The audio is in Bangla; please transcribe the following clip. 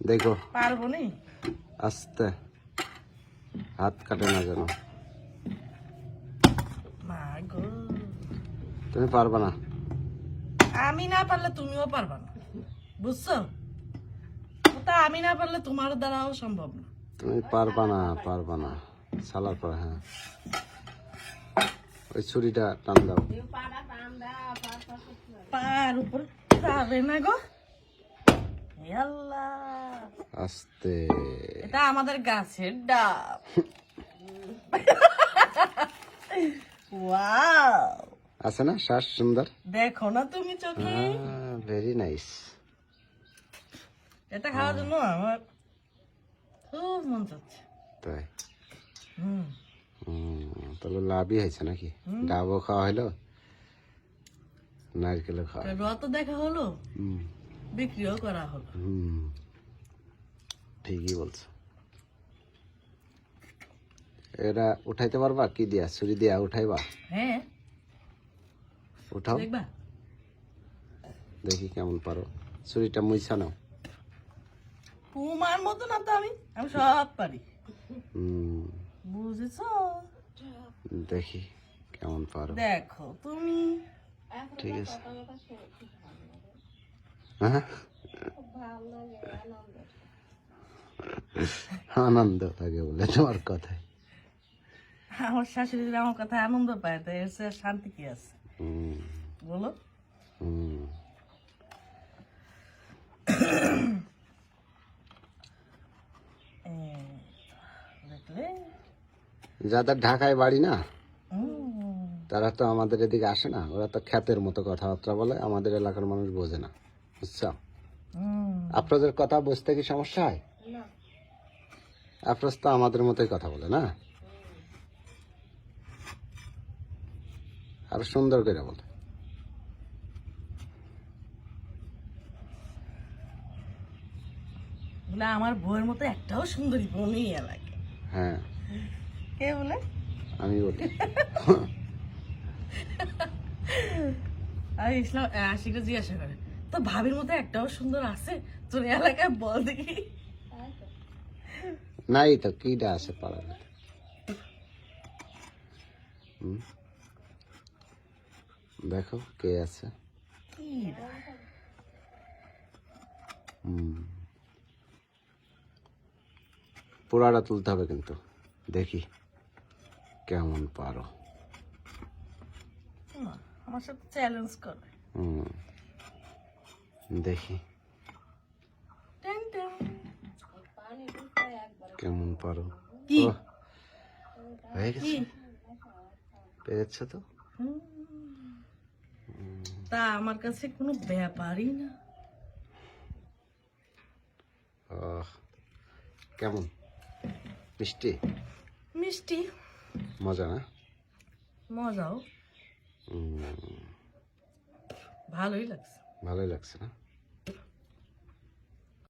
দেখো। পারব নি আস্তে। হাত কাটে না যেন। তুমি পারবে না। আমি না পারলে তুমিও পারবা না। বুঝছ? ওটা আমি না পারলে তোমার দ্বারাও সম্ভব না। তুমি পারবা না পারবা না। সালার পর হ্যাঁ। ওই ছুরিটা টান দাও। পার উপর যাবে না গো। আল্লাহ আস্তে। এটা আমাদের গাছের ডাব। ওয়াও। আছে না? শ্বাস সুন্দর? দেখো না তুমি চোখে। ভেরি নাইস এটা খাওয়ার জন্য আমার খুব মন চাচ্ছে। তাই? তাহলে লাভই হয়েছে নাকি? ডাবও খাওয়া হলো নারকেলও খাওয়া। রত দেখা হলো? হুম। বিক্রিও করা হলো। হুম ঠিকই বলছো। এটা উঠাইতে পারবা? কি দিয়া? ছুরি দিয়া উঠাইবা? হ্যাঁ। উঠাও। দেখবা? দেখি কেমন পারো। ছুরিটা মুইছা নাও। তোমার মতো না তো আমি। আমি সব পারি। হুম। বুঝেছ? দেখি কেমন পারো। দেখো তুমি। ঠিক আছে? আনন্দ লাগে বলে তোমার কথায়। আমার শাশুড়ি যদি আমার কথা আনন্দ পায় তো এর শান্তি কি আছে? বলো। যাদের ঢাকায় বাড়ি না তারা তো আমাদের এদিকে আসে না ওরা তো খ্যাতের মতো কথাবার্তা বলে আমাদের এলাকার মানুষ বোঝে না। বুঝছ? আপনাদের কথা বুঝতে কি সমস্যা হয়? আফরোজ তো আমাদের মতোই কথা বলে না? আর সুন্দর করে বলে। বলে আমার বউয়ের মতো একটাও সুন্দরী বউ নেই এলাকায়। হ্যাঁ। কে বলে? আমি বলি। আর ইসলাম আশিকে জিজ্ঞাসা করে। তো ভাবির মতো একটাও সুন্দর আছে তোর এলাকায় বল দেখি। নাই তো কিটা আছে পাড়ার? দেখো কে আছে। পোড়াটা তুলতে হবে কিন্তু দেখি কেমন পারো। আমার সাথে চ্যালেঞ্জ করে হুম। দেখি। কেমন পারো? হয়ে গেছে? পেরেছ তো? তা আমার কাছে কোনো ব্যাপারই না। কেমন? মিষ্টি? মিষ্টি। মজা না? মজাও। ভালোই লাগছে। ভালোই লাগছে না?